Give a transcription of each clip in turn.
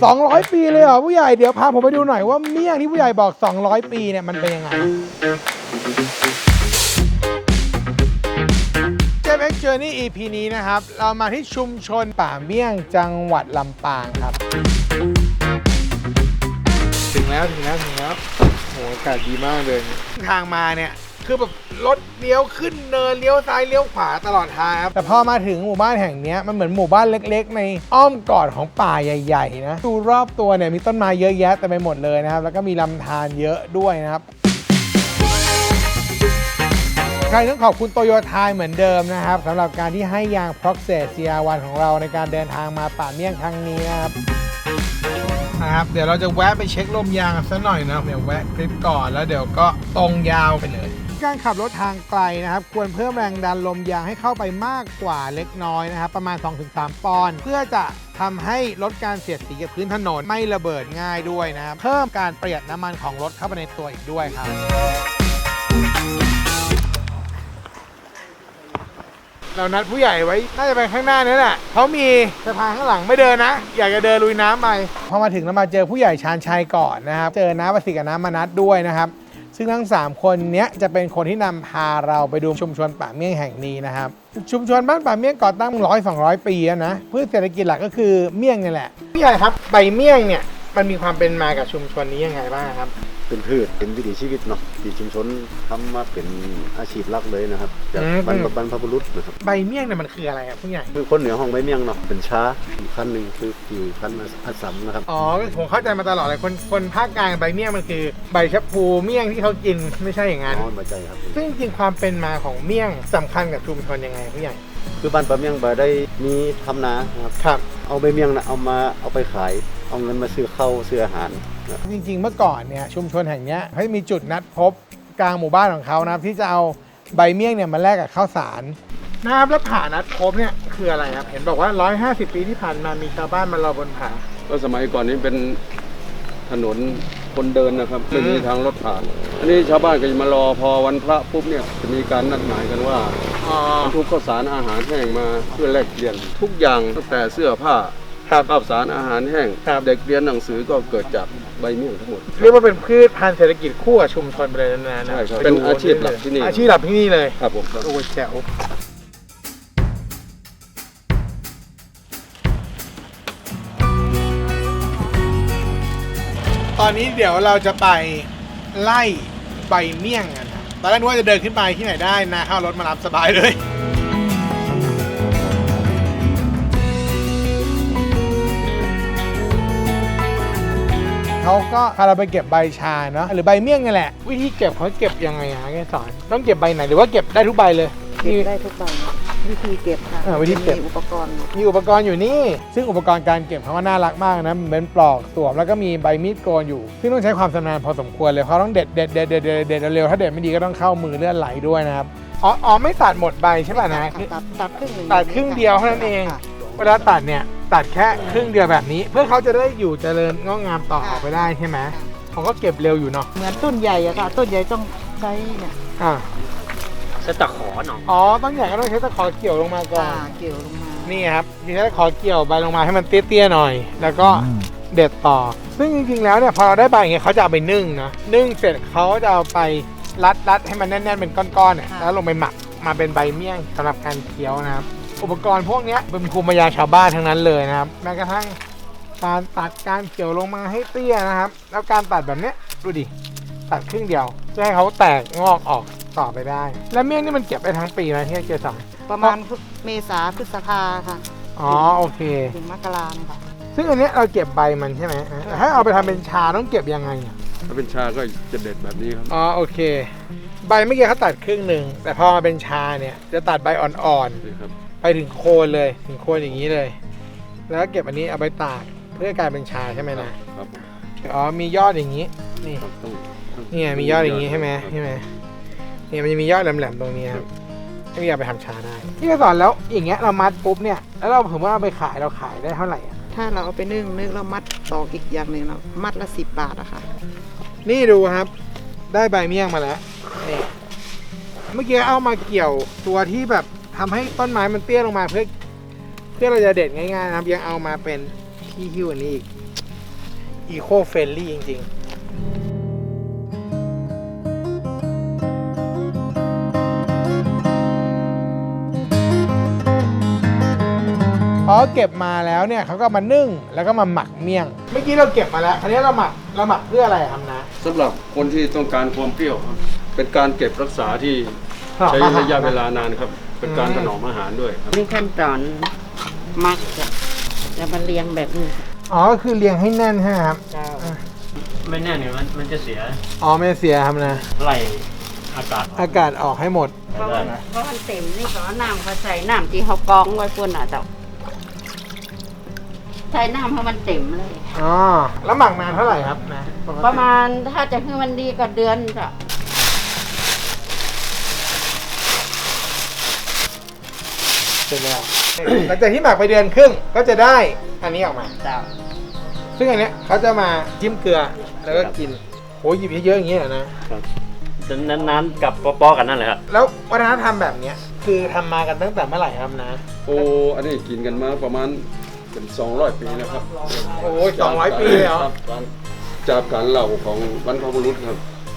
200 ปีเลยเหรอผู้ใหญ่เดี๋ยวพาผมไปดูหน่อยว่าเมี่ยงที่ผู้ใหญ่บอก 200 ปีเนี่ยมันเป็นยังไงเจมเอ็กเจอร์นี่ EP นี้นะครับ เรามาที่ชุมชนป่าเมี่ยงจังหวัดลำปางครับ ถึงแล้วถึงแล้วถึงแล้วโหอากาศดีมากเลย ทางมาเนี่ย คือแบบรถเลี้ยวขึ้นเนินเลี้ยวซ้ายเลี้ยวขวาตลอดทางครับแต่พอมาถึงหมู่บ้านแห่งเนี้ยมันเหมือนหมู่บ้านเล็ก ๆ ในอ้อมกอดของป่าใหญ่ๆนะดูรอบตัวเนี่ยมีต้นไม้เยอะแยะเต็มไปหมดเลยนะครับ แล้วก็มีลำธารเยอะด้วยนะครับใครต้องขอบคุณโตโยต้าเหมือนเดิมนะครับสำหรับการที่ให้ยาง p r o x e s CR1 ของเราในการเดินทางมาป่าเมี่ยงครั้งนี้นะครับนะครับ เดี๋ยวเราจะแวะไปเช็คลมยางกันสักหน่อยนะครับเดี๋ยวแวะคลิปก่อนแล้วเดี๋ยวก็ตรงยาวไปเลย การขับรถทางไกลนะครับ ควรเพิ่มแรงดันลมยางให้เข้าไปมากกว่าเล็กน้อยนะครับ ประมาณ 2-3 ปอนด์เพื่อจะทำให้ลดการเสียดสีกับพื้นถนนไม่ระเบิดง่ายด้วยนะครับ เพิ่มการประหยัดน้ำมันของรถเข้าไปในตัวอีกด้วยครับ เรานัดผู้ใหญ่ไว้น่าจะไปข้างหน้านี่แหละเขามีสะพานข้างหลังไม่เดินนะ อยากจะเดินลุยน้ำไปพอมาถึงเรามาเจอผู้ใหญ่ชาญชัยก่อนนะครับ เจอน้าประสิทธิ์กับน้ามานัดด้วยนะครับ ซึ่งทั้ง 3 คนนี้จะเป็นคนที่นำพาเราไปดูชุมชนป่าเมี่ยงแห่งนี้นะครับ ชุมชนบ้านป่าเมี่ยงก่อตั้งร้อยสองร้อยปีแล้วนะพืชเศรษฐกิจหลักก็คือเมี่ยงนี่แหละพี่ใหญ่ครับใบเมี่ยงเนี่ยมันมีความเป็นมากับชุมชนนี้ยังไงบ้างครับ เป็นพืชเป็นวิถีชีวิตเนาะที่ชุมชนทำมาเป็นอาชีพหลักเลยนะครับจากอืม บรรพบรรพบุรุษนะครับใบเมี่ยงเนี่ยมันคืออะไรครับผู้ใหญ่ คือคนเหนือห้องใบเมี่ยงเนาะเป็นช้าอีกขั้นหนึ่งคืออยู่ขั้นอัสสัมนะครับ อ๋อผมเข้าใจมาตลอดเลยคนคนภาคกลางใบเมี่ยงมันคือใบชะพูเมี่ยงที่เขากินไม่ใช่อย่างนั้น อ๋อมาใจครับ ซึ่งจริงๆความเป็นมาของเมี่ยงสำคัญกับชุมชนยังไงผู้ใหญ่ คือบ้านปลาเมี่ยงบาได้มีทำนานะครับ ครับ เอาใบเมี่ยงนะเอามาเอาไปขาย เอาเงินมาซื้อข้าวซื้ออาหารนะจริงๆ เมื่อก่อนเนี่ยชุมชนแห่งเนี้ยเขาจะมีจุดนัดพบกลางหมู่บ้านของเขานะครับที่จะเอาใบเมี่ยงเนี่ยมาแลกกับข้าวสารนะครับแล้วผานัดพบเนี่ยคืออะไรครับ เห็นบอกว่า 150 ปีที่ผ่านมามีชาวบ้านมารอบนผา ก็สมัยก่อนนี้เป็นถนนคนเดินนะครับไม่มีอืมทางรถผ่าน อันนี้ชาวบ้านก็จะมารอพอวันพระปุ๊บเนี่ยจะมีการนัดหมายกันว่าอ๋อบรรทุกข้าวสารอาหารแห้งมาเพื่อแลกเปลี่ยนทุกอย่างตั้งแต่เสื้อผ้า ครับข้าวสารอาหารแห้งครับ เด็กเรียนหนังสือก็เกิดจากใบเมี่ยงทั้งหมด เรียกว่าเป็นพืชพันธุ์เศรษฐกิจคู่กับชุมชนไปเลยนานๆนะใช่ครับไดูเป็นอาชีพหลักที่นี่ อาชีพหลักที่นี่เลยครับผมโอ้ยแจ๋วตอนนี้เดี๋ยวเราจะไปไล่ใบเมี่ยงกันครับตอนแรกนึกว่าจะเดินขึ้นไปที่ไหนได้นะเข้ารถมารับสบายเลย เขาก็พาเราไปเก็บใบชาเนาะหรือใบเมี่ยงนี่แหละ วิธีเก็บเขาเก็บยังไงฮะแกสอนต้องเก็บใบไหนหรือว่าเก็บได้ทุกใบเลย เก็บได้ทุกใบวิธีเก็บค่ะอ่าวิธีเก็บ มีอุปกรณ์มีอุปกรณ์อยู่นี่ ซึ่งอุปกรณ์การเก็บเขาว่าน่ารักมากนะเป็นปลอกสวมแล้วก็มีใบมีดโกนอยู่ ซึ่งต้องใช้ความชำนาญพอสมควรเลยเขาต้องเด็ดเด็ดเด็ดเด็ดเด็ดเด็ดเร็วๆถ้าเด็ดไม่ดีก็ต้องเข้ามือเลือดไหลด้วยนะครับอ๋ออ๋อไม่ตัดหมดใบใช่ป่ะนะ ตัดตัดครึ่งหนึ่งตัดครึ่งเดียวเท่านั้นเอง ค่ะ เวลาตัดเนี่ยตัดแค่ครึ่งเดียวแบบนี้ เพื่อเขาจะได้อยู่เจริญงอกงามต่อออกไปได้ใช่ไหมเขาก็เก็บเร็วอยู่เนาะเหมือนต้นใหญ่อะค่ะ ต้นใหญ่ต้องใช้เนี่ยอ่าใช้ตะขอหน่อยอ๋อต้นใหญ่ก็ต้องใช้ตะขอเกี่ยวลงมาก่ออ่าน เกี่ยวลงมา นี่ครับที่ใช้ตะขอเกี่ยวใบลงมาให้มันเตี้ยๆหน่อย แล้วก็เด็ดต่อ ซึ่งจริงๆแล้วเนี่ยพอเราได้ใบอย่างเงี้ยเขาจะเอาไปนึ่งนะนึ่งเสร็จเขาจะเอาไปรัดรัดให้มันแน่นๆเป็นก้อนๆเนี่ยแล้วลงไปหมักมาเป็นใบเมี่ยงสำหรับการเคี้ยวนะครับ อุปกรณ์พวกเนี้ยเป็นภูมิปัญญาชาวบ้านทั้งนั้นเลยนะครับ แม้กระทั่งการตัดการเกี่ยวลงมาให้เตี้ยนะครับ แล้วการตัดแบบเนี้ยดูดิตัดครึ่งเดียวเพื่อให้เขาแตกงอกออกต่อไปได้ แล้วเมี่ยงนี่มันเก็บได้ทั้งปีไหมที่เจสันประมาณเมษาพฤษภาค่ะอ๋อโอเคถึงมกราเนี่ยค่ะซึ่งอันเนี้ยเราเก็บใบมันใช่ไหมแต่ถ้าเอาไปทำเป็นชาต้องเก็บยังไงอะถ้าเป็นชาก็จะเด็ดแบบนี้ครับ อ๋อโอเค ใบเมื่อกี้เขาตัดครึ่งหนึ่งแต่พอมาเป็นชาเนี่ยจะตัดใบอ่อนนี่ครับๆ ไปถึงโคนเลยถึงโคนอย่างนี้เลย แล้วก็เก็บอันนี้เอาไปตากเพื่อกลายเป็นชาใช่ไหมนะครับผมอ๋อมียอดอย่างนี้นี่ครับต้องต้องเนี่ยมียอดอย่างนี้ใช่ไหมครับใช่ไหมเนี่ยมันจะมียอดแหลมๆตรงนี้ครับที่เอาไปทำชาได้ที่สอนแล้วอย่างเงี้ยเรามัดปุ๊บเนี่ยแล้วเราผมว่าเอาไปขายเราขายได้เท่าไหร่อะถ้าเราเอาไปนึ่งนึ่งแล้วมัดตอกอีกอย่างหนึ่งเรามัดละสิบบาทอะค่ะ นี่ดูครับ ได้ใบเมี่ยงมาแล้วนี่เมื่อกี้เอามาเกี่ยวตัวที่แบบ ทำให้ต้นไม้มันเตี้ยลงมาเพื่อเพื่อเราจะเด็ดง่ายๆนะครับ ยังเอามาเป็นที่หิ้วอันนี้อีกอีโคเฟรนลี่จริง ๆพอเก็บมาแล้วเนี่ยเขาก็มานึ่งแล้วก็มาหมักเมี่ยง เมื่อกี้เราเก็บมาแล้วอันนี้เราหมักเราหมักเพื่ออะไรครับนะสำหรับคนที่ต้องการความเปรี้ยวครับเป็นการเก็บรักษาที่ใช้ระยะเวลานานครับ เป็นการอืมถนอมอาหารด้วยครับนี่ขั้นตอนมักจะจะมาเรียงแบบนี้อ๋อก็คือเรียงให้แน่นใช่ไหมครับ เจ้าไม่แน่เนี่ยมันมันจะเสียอ๋อไม่เสียครับนะไล่อากาศอากาศออกให้หมด เพราะมันเพราะมันเต็มนี่ก็เอาน้ำเขาใส่น้ำที่เขากรองไว้ปุ่นอะเจ้าใส่น้ำให้มันเต็มเลย อ๋อ แล้วหมักนานเท่าไหร่ครับนะปกติประมาณถ้าจะให้มันดีก็เดือนจ้ะ สร็จแล้ว หลังจากที่หมักไปเดือนครึ่งก็จะได้อันนี้ออกมาเจ้าซึ่งอันเนี้ยเขาจะมาจิ้มเกลือแล้วก็กินโหหยิบเยอะๆอย่างนี้เหรอนะนั้นๆกับปอๆกันนั่นแหละครับ แล้ววัฒนธรรมแบบเนี้ยคือทำมากันตั้งแต่เมื่อไหร่ครับนะ โอ้อันนี้กินกันมาประมาณเป็น200 ปีแล้วครับโอ้ย200ปีเลยเหรอคบการจากการเล่าของบรรพบุรุษครับ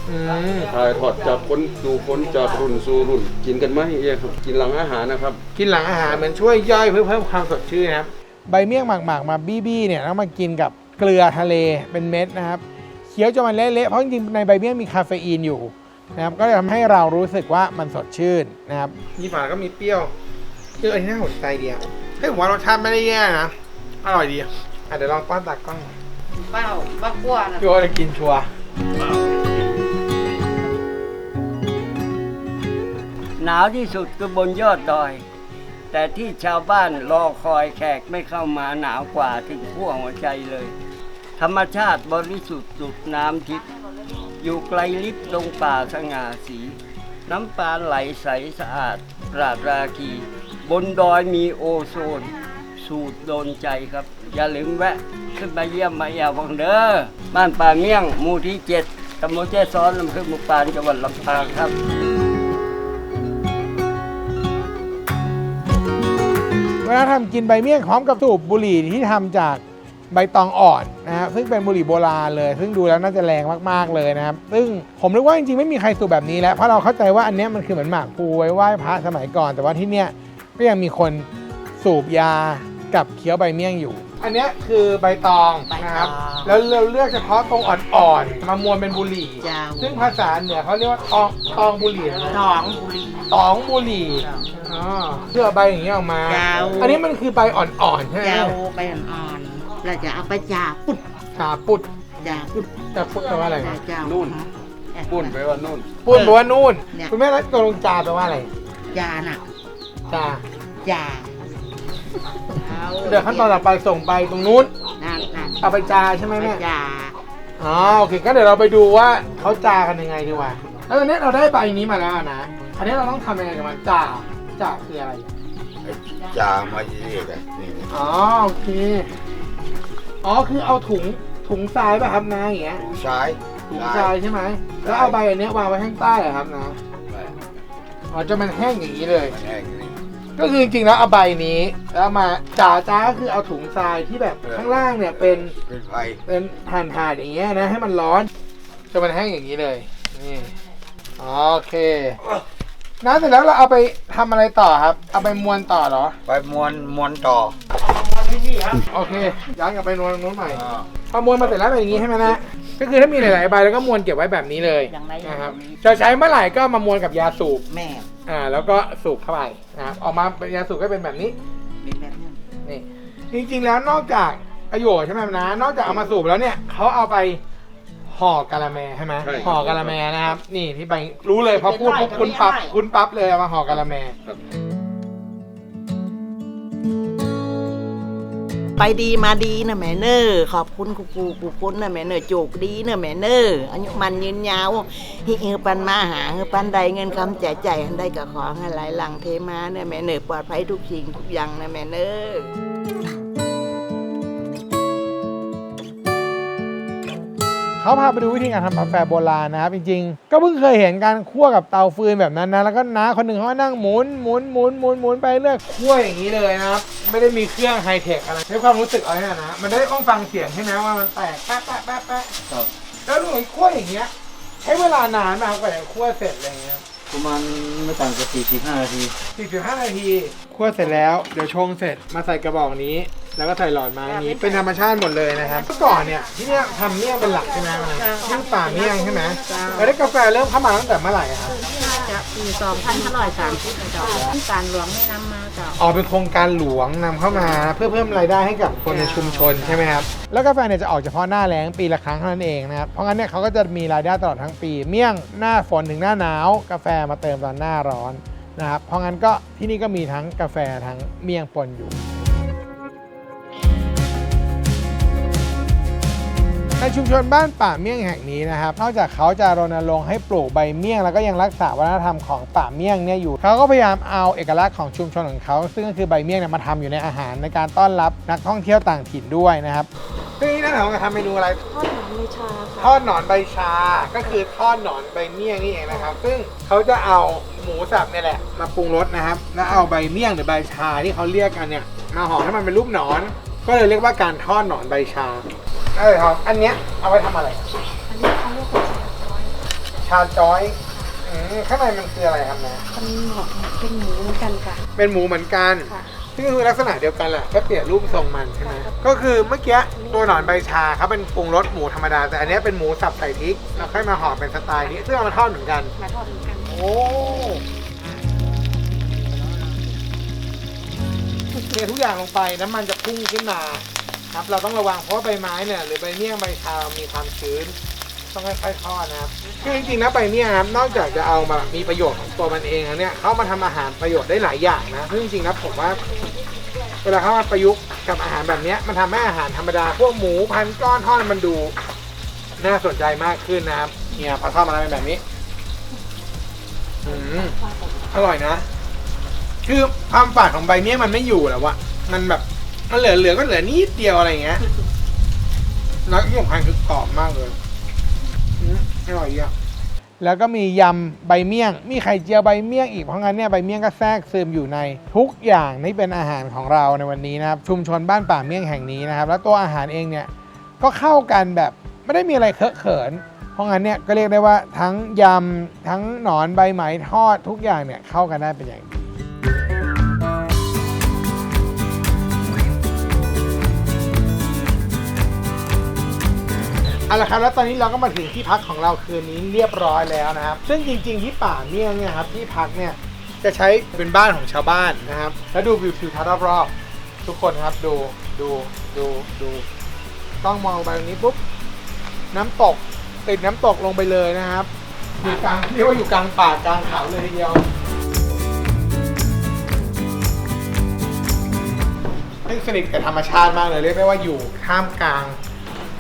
อืมถ่ายทอดจากคนสู่คนจากรุ่นสู่รุ่น กินกันมาอย่างเงี้ยครับ กินหลังอาหารนะครับ กินหลังอาหารเหมือนช่วยย่อยเพื่อเพิ่มความสดชื่นนะครับ ใบเมี่ยงหมักๆมาบี้ๆเนี่ยแล้วมากินกับเกลือทะเลเป็นเม็ดนะครับ เคี้ยวจนมันเละๆเพราะจริงๆในใบเมี่ยงมีคาเฟอีนอยู่นะครับ ก็จะทำให้เรารู้สึกว่ามันสดชื่นนะครับนี่ฝาก็มีเปรี้ยวคืออันนี้น่าสนใจดีอะเฮ้ยผมว่ารสชาติไม่ได้แย่นะ อร่อยดีอะอะเดี๋ยวลองป้อนตากล้องเป้าบ้ากั้วนะพี่โอ๊ตจะกินชัวร์ หนาวที่สุดคือบนยอดดอย แต่ที่ชาวบ้านรอคอยแขกไม่เข้ามาหนาวกว่าถึงขั้วหัวใจเลย ธรรมชาติบริสุทธิ์สุดน้ำทิพย์อยู่ไกลลิบลงป่าสง่าสี น้ำปลาไหลใสสะอาดปราดราคี บนดอยมีโอโซน สูตรโดนใจครับ อย่าลืมแวะ ขึ้นมาเยี่ยมมาแอววังเด้อบ้านป่าเมี่ยงหมู่ที่เจ็ดตำบลแจ้ซ้อนอำเภอหมุกปานจังหวัดลำปางครับ เวลาทำกินใบเมี่ยงพร้อมกับสูบบุหรี่ที่ทำจากใบตองอ่อนนะครับซึ่งเป็นบุหรี่โบราณเลย ซึ่งดูแล้วน่าจะแรงมากๆเลยนะครับ ซึ่งผมรู้ว่าจริงๆไม่มีใครสูบแบบนี้แล้วเพราะเราเข้าใจว่าอันนี้มันคือเหมือนหมากภูไว้ไหว้พระสมัยก่อน แต่ว่าที่เนี้ยก็ยังมีคนสูบยากับเคี้ยวใบเมี่ยงอยู่ อันเนี้ยคือใบตองนะครับแล้วเราเลือกเฉพาะตรงอ่อนๆ มามวนเป็นบุหรี่เจ้าซึ่งภาษาเหนือเขาเรียกว่าตองตองบุหรี่นะสองบุรี ตองบุหรี่อ๋อเพื่อใบอย่างเงี้ยออกมายาว อันนี้มันคือใบอ่อนๆใช่ไหมเจ้าไปอ่อนๆเราจะเอาไปจ่าปุดขาปุดจ่าปุดจะปุดแปลว่าอะไร จ่าเจ้านู่น เอ๊ะ ปุ้นไปว่านู่น ปุดแปลว่านู่น เนี่ย คุณแม่แล้วตกลงจาแปลว่าอะไร จ่าน่ะ จาจ่า เดี๋ยวขั้นตอนต่อไปส่งไปตรงนู้น นั่นนั่นเอาไปจาใช่ไหมไปแม่จ่าอ๋อโอเคก็เดี๋ยวเราไปดูว่าเขาจากันยังไงดีกว่าแล้วตอนนี้เราได้ใบนี้มาแล้วนะอันนี้เราต้องทำยังไงกับมันจาจาคืออะไร จามาเย่กันนี่อ๋อโอเค อ๋อคือเอาถุงถุงทรายป่ะครับนะอย่างเงี้ย ถุงซ้ายถุงทรายใช่ไหม แล้วเอาใบอันเนี้ยวางไว้ข้างใต้เหรอครับนะ ไปอ๋อจะมันแห้งอย่างนี้เลย มันแห้งอยู่นี่ ก็คือจริงๆแล้วเอาใบนี้แล้วมาจ่าจ้าก็คือเอาถุงทรายที่แบบเออข้างล่างเนี่ยเป็นเป็นไฟเป็นถ่านถ่านๆอย่างเงี้ยนะให้มันร้อนจนมันแห้งอย่างนี้เลยนี่โอเคน้ำเสร็จแล้วเราเอาไปทำอะไรต่อครับ เอาไปมวนต่อเหรอ ไปมวนมวนต่อโอเคย้อนกลับไปนวลตรงนู้นใหม่ อ่าพอมวนมาเสร็จแล้วเป็นอย่างนี้ใช่ไหมนะ ก็คือถ้ามีหลายๆใบแล้วก็มวนเก็บไว้แบบนี้เลยอย่างไรอย่างนะครับนี้จะใช้เมื่อไหร่ก็มามวนกับยาสูบแม่ อ่าแล้วก็สูบเข้าไปนะครับออกมาเป็นยาสูบก็เป็นแบบนี้เป็นแบบนี้นี่จริงๆแล้วนอกจากประโยชน์ใช่ไหมนะ นอกจากเอามาสูบแล้วเนี่ยเขาเอาไปห่อกะละแมใช่ไหมใช่ครับห่อกะละแมนะครับ นี่ที่ไปรู้เลยพอพูดปุ๊บคุณปั๊บคุณปั๊บเลยเอามาห่อกะละแม ไปดีมาดีนะแม่เนอร์ขอบคุณครูปูกูคุณนะแม่เนอร์จูกดีนะแม่เนอร์อายุมันยืนยาวฮิเอปันมาหาเอปันใดเงินคำแจกใจายอันใดก็ขอให้ไหลหลังเทมาเนี่ยแม่เนอร์ปลอดภัยทุกสิ่งทุกอย่างนะแม่เนอร์ เขาพาไปดูวิธีการทำกาแฟโบราณนะครับจริงๆ ก็เพิ่งเคยเห็นการคั่วกับเตาฟืนแบบนั้นนะ แล้วก็น้าคนหนึ่งเขาก็นั่งหมุนหมุนหมุนหมุนหมุนไปเรื่อยคั่วอย่างนี้เลยนะครับ ไม่ได้มีเครื่องไฮเทคอะไรใช้ความรู้สึกเอาเนี่ยนะ มันได้ต้องฟังเสียงใช่ไหมว่ามันแตกแป๊ะแป๊ะแป๊ะแป๊ะครับแล้วหน่วยคั่วอย่างเงี้ย ใช้เวลานานมากกว่าจะคั่วเสร็จอะไรเงี้ยประมาณไม่ต่างจาก45นาที45นาทีคั่วเสร็จแล้วเดี๋ยวชงเสร็จมาใส่กระบอกนี้ แล้วก็ใส่หลอดไม้นี้เป็นธรรมชาติหมดเลยนะครับเมื่อก่อนเนี่ยที่เนี่ยทำเมี่ยงเป็นหลักใช่ไหมนะชื่อป่าเมี่ยงใช่ไหมแล้วได้กาแฟเริ่มเข้ามาตั้งแต่เมื่อไหร่อะครับจะปีสองพันห้าร้อยสามสิบเจ้าการหลวงไม่นำมาเจ้าอ๋อเป็นโครงการหลวงนำเข้ามาเพื่อเพิ่มรายได้ให้กับคนในชุมชนใช่ไหมครับแล้วกาแฟเนี่ยจะออกเฉพาะหน้าแล้งปีละครั้งเท่านั้นเองนะครับเพราะงั้นเนี่ยเขาก็จะมีรายได้ตลอดทั้งปี เมี่ยงหน้าฝนถึงหน้าหนาว กาแฟมาเติมตอนหน้าร้อนนะครับเพราะงั้นก็ที่นี่ก็มีทั้งกาแฟทั้งเมี่ยงปนอยู่ ในชุมชนบ้านป่าเมี่ยงแห่งนี้นะครับ นอกจากเขาจะรณรงค์ให้ปลูกใบเมี่ยง แล้วก็ยังรักษาวัฒนธรรมของป่าเมี่ยงเนี่ยอยู่ เขาก็พยายามเอาเอกลักษณ์ของชุมชนของเขา ซึ่งก็คือใบเมี่ยงเนี่ยมาทำอยู่ในอาหารในการต้อนรับนักท่องเที่ยวต่างถิ่นด้วยนะครับซึ่งนี่นะเราจะทำเมนูอะไรทอดหนอนใบชา ก็คือทอดหนอนใบเมี่ยงนี่เองนะครับ ซึ่งเขาจะเอาหมูสับเนี่ยแหละมาปรุงรสนะครับ แล้วเอาใบเมี่ยงหรือใบชาที่เขาเรียกกันเนี่ยมาห่อให้มันเป็นรูปหนอน ก็เลยเรียกว่าการทอดหนอนใบชาเออครับ อันเนี้ยเอาไว้ทำอะไร อันนี้เขาเรียกว่าชาจอยอืมข้างในมันคืออะไรครับนะเป็นหมอกเป็นหมูเหมือนกันค่ะ เป็นหมูเหมือนกัน ค่ะ ซึ่งก็คือลักษณะเดียวกันแหละแค่เปลี่ยนรูปทรงมันใช่ไหมก็คือเมื่อกี้ตัวหนอนใบชาเขาเป็นปรุงรสหมูธรรมดา แต่อันเนี้ยเป็นหมูสับใส่พริกแล้วค่อยมาห่อเป็นสไตล์นี้ซึ่งเอามาทอดเหมือนกัน มาทอดเหมือนกัน โอ้ เททุกอย่างลงไปน้ำมันจะพุ่งขึ้นมาครับเราต้องระวังเพราะว่าใบไม้เนี่ยหรือใบเมี่ยงใบชามีความชื้น ต้องค่อยๆทอดนะครับคือจริงๆนะใบเมี่ยงครับนอกจากจะเอามามีประโยชน์ของตัวมันเองแล้วเนี่ยเขามาทำอาหารประโยชน์ได้หลายอย่างนะซึ่งจริงๆนะผมว่า เวลาเขามาประยุกต์กับอาหารแบบเนี้ยมันทำให้อาหารธรรมดาพวกหมูพันก้อนทอดมันดู น่าสนใจมากขึ้นนะครับเนี่ยพอทอดมาแล้วเป็นแบบนี้อืมอร่อยนะ คือความฝาดของใบเมี่ยงมันไม่อยู่แล้ววะมันแบบมันเหลือเหลือก็เหลือนิดเดียวอะไรเงี้ยแล้วที่สำคัญคือกรอบมากเลยอืมอร่อยอะแล้วก็มียำใบเมี่ยง มีไข่เจียวใบเมี่ยงอีกเพราะงั้นเนี่ยใบเมี่ยงก็แทรกซึมอยู่ในทุกอย่างที่เป็นอาหารของเราในวันนี้นะครับชุมชนบ้านป่าเมี่ยงแห่งนี้นะครับ แล้วตัวอาหารเองเนี่ยก็เข้ากันแบบไม่ได้มีอะไรเคอะเขิน เพราะงั้นเนี่ยก็เรียกได้ว่าทั้งยำทั้งหนอนใบไหมทอดทุกอย่างเนี่ยเข้ากันได้เป็นอย่างดี เอาละครับแล้วตอนนี้เราก็มาถึงที่พักของเราคืนนี้เรียบร้อยแล้วนะครับ ซึ่งจริง ๆ ที่ป่าเมี่ยงเนี่ยครับที่พักเนี่ยจะใช้เป็นบ้านของชาวบ้านนะครับ แล้วดูวิวทิวทัศน์รอบๆทุกคนครับดูดูดูดูต้องมองไปตรงนี้ปุ๊บน้ำตกติดน้ำตกลงไปเลยนะครับอยู่กลางเรียกว่าอยู่กลางป่ากลางเขาเลยทีเดียวซึ่งสนิทกับธรรมชาติมากเลยเรียกได้ว่าอยู่ท่ามกลาง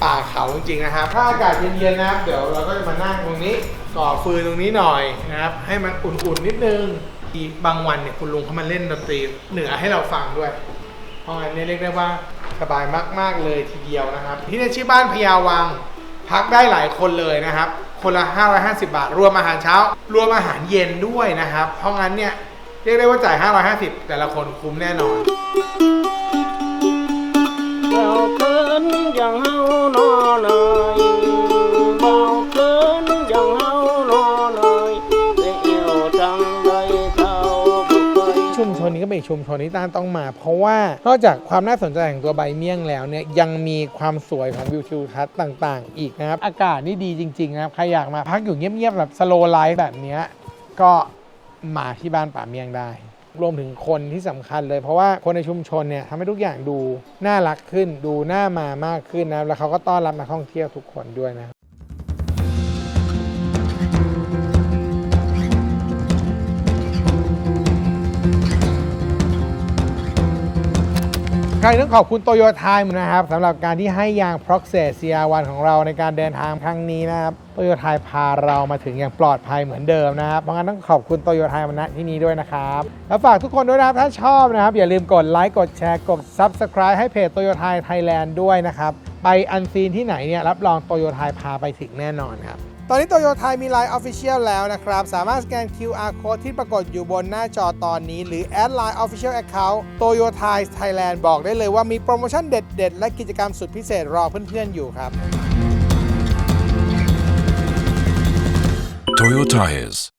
ป่าเขาจริงๆนะครับถ้าอากาศเย็นๆนะครับ เดี๋ยวเราก็จะมานั่งตรงนี้ก่อฟืนตรงนี้หน่อยนะครับ ให้มันอุ่นๆนิดนึงอีกบางวันเนี่ยคุณลุงเขามาเล่นดนตรีเหนือให้เราฟังด้วย เพราะงั้นเนี่ยเรียกได้ว่าสบายมากๆเลยทีเดียวนะครับ ที่นี่ชื่อบ้านพญาวัง พักได้หลายคนเลยนะครับ คนละ 550 บาท รวมอาหารเช้า รวมอาหารเย็นด้วยนะครับ เพราะงั้นเนี่ยเรียกได้ว่าจ่าย 550 แต่ละคนคุ้มแน่นอน ก็เป็นชุมชนที่ต้านต้องมา เพราะว่านอกจากความน่าสนใจของตัวใบเมี่ยงแล้วเนี่ยยังมีความสวยของวิวทิวทัศน์ต่าง ๆ อีกนะครับ อากาศนี่ดีจริง ๆ นะครับ ใครอยากมาพักอยู่เงียบ ๆ แบบสโลไลฟ์แบบเนี้ยก็มาที่บ้านป่าเมี่ยงได้ รวมถึงคนที่สำคัญเลย เพราะว่าคนในชุมชนเนี่ยทำให้ทุกอย่างดูน่ารักขึ้น ดูน่ามามากขึ้นนะแล้วเขาก็ต้อนรับนักท่องเที่ยวทุกคนด้วยนะ ครั้งต้องขอบคุณโตโยต้านะครับสำหรับการที่ให้ยาง Proxet CR1 ของเราในการเดินทางครั้งนี้นะครับโตโยต้าพาเรามาถึงอย่างปลอดภัยเหมือนเดิมนะครับเพราะงั้นต้องขอบคุณโตโยต้ามาณที่นี้ด้วยนะครับแล้วฝากทุกคนด้วยนะครับถ้าชอบนะครับ อย่าลืมกดไลค์กดแชร์กด Subscribe ให้เพจโตโยต้าไทยแลนด์ด้วยนะครับไปอันซีนที่ไหนเนี่ยรับรองโตโยต้าพาไปถึงแน่นอนครับ ตอนนี้โตโยต้ามี Line Official แล้วนะครับ สามารถสแกน QR Code ที่ปรากฏอยู่บนหน้าจอตอนนี้ หรือแอด Line Official Account Toyota Thailand บอกได้เลยว่ามีโปรโมชั่นเด็ด ๆ และกิจกรรมสุดพิเศษรอเพื่อน ๆ อยู่ครับ Toyota Tires.